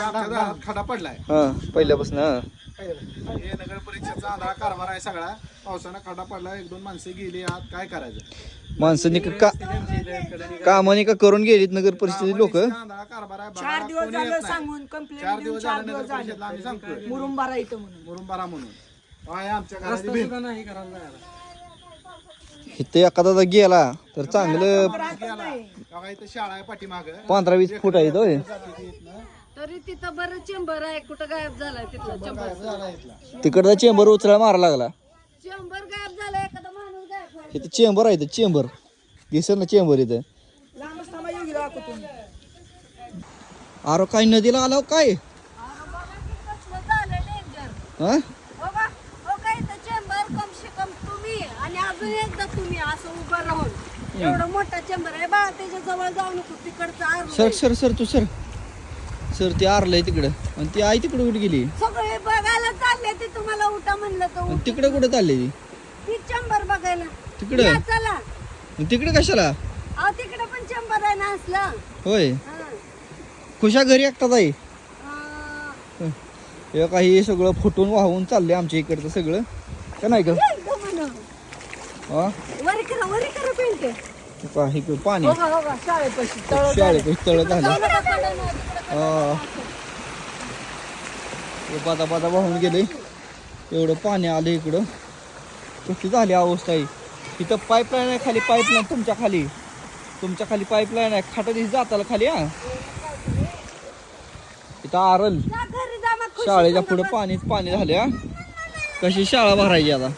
आमच्या दारात खडा पडलाय. हा पहिल्यापासून हा. हे नगर आंधळा कारभार आहे सगळा. पावसानं खडा पडला एक दोन माणसं गेली आत. काय करायचं? माणसांनी का कामाने का करून गेलीत नगर परिस्थिती लोक? आंधळा कारभार आहे चार बघायला दिवस कोणी येत झालं नाही. सांगून कंप्लेंट चार देऊन दिवस चार झाले दिवस नगर परिषदला आम्ही सांगतोय. मुरुंबारा इथं म्हणून. मुरुंबारा म्हणून. आहे आमच्या घराची भिंत. इथे एखादा गेला तर चांगलं इथं शाळा आहे पाठीमाग. पंधरा वीस फूट आहे तो तरी तिथं बरं चेंबर आहे. कुठं गायब झालाय तिथलं चेंबर तिकडचा चेंबर उचला मारा लागला. चेंबर गायब झालाय एखादा माणूस गायब झाला. इथं चेंबर आहे इथं चेंबर. दिसत ना चेंबर इथं. अरे काय नदीला आला हो काय बघा की कसलं हा इथं कम से कम तुम्ही. आणि अजून एकदा तुम्ही असं उभं राहून एवढं मोठा चेंबर आहे बा त्याच्याजवळ जाऊ नको तिकडचं आर सर सर सर तू सर. सर ते आरलंय तिकडं. आणि ती आई तिकडे कुठे गेली? सगळे बघायला चालले ते तुम्हाला उठा म्हणलं तर आणि. तिकडे कुठे चालली? ती ती चेंबर बघायला. तिकडं? या चला. आणि तिकडे कशाला? अहो तिकडे पण चेंबर आहे ना असलं. होय. हा. खुशा घरी एकटाच आहे अं, हे काही सगळं फुटून वाहून चाललंय आमच्या इकडचं सगळं. का नाही का म्हणा. हा? वरी करा वरी करा पेंट. का हे पाणी. हो का हो का शाळेपाशी. तळ शाळेत तळ झालं. पाता पाता वाहून गेले एवढं पाणी आलं इकडं. कशी झाली अवस्था आहे इथं पाईपलाईन आहे खाली पाईपलाईन तुमच्या खाली. तुमच्या खाली पाईपलाईन आहे. खाटा दिवशी जाताला खाली हा. इथं आरल. शाळेच्या पुढे. पाणीच पाणी झाले हा. कशी शाळा भरायची आता?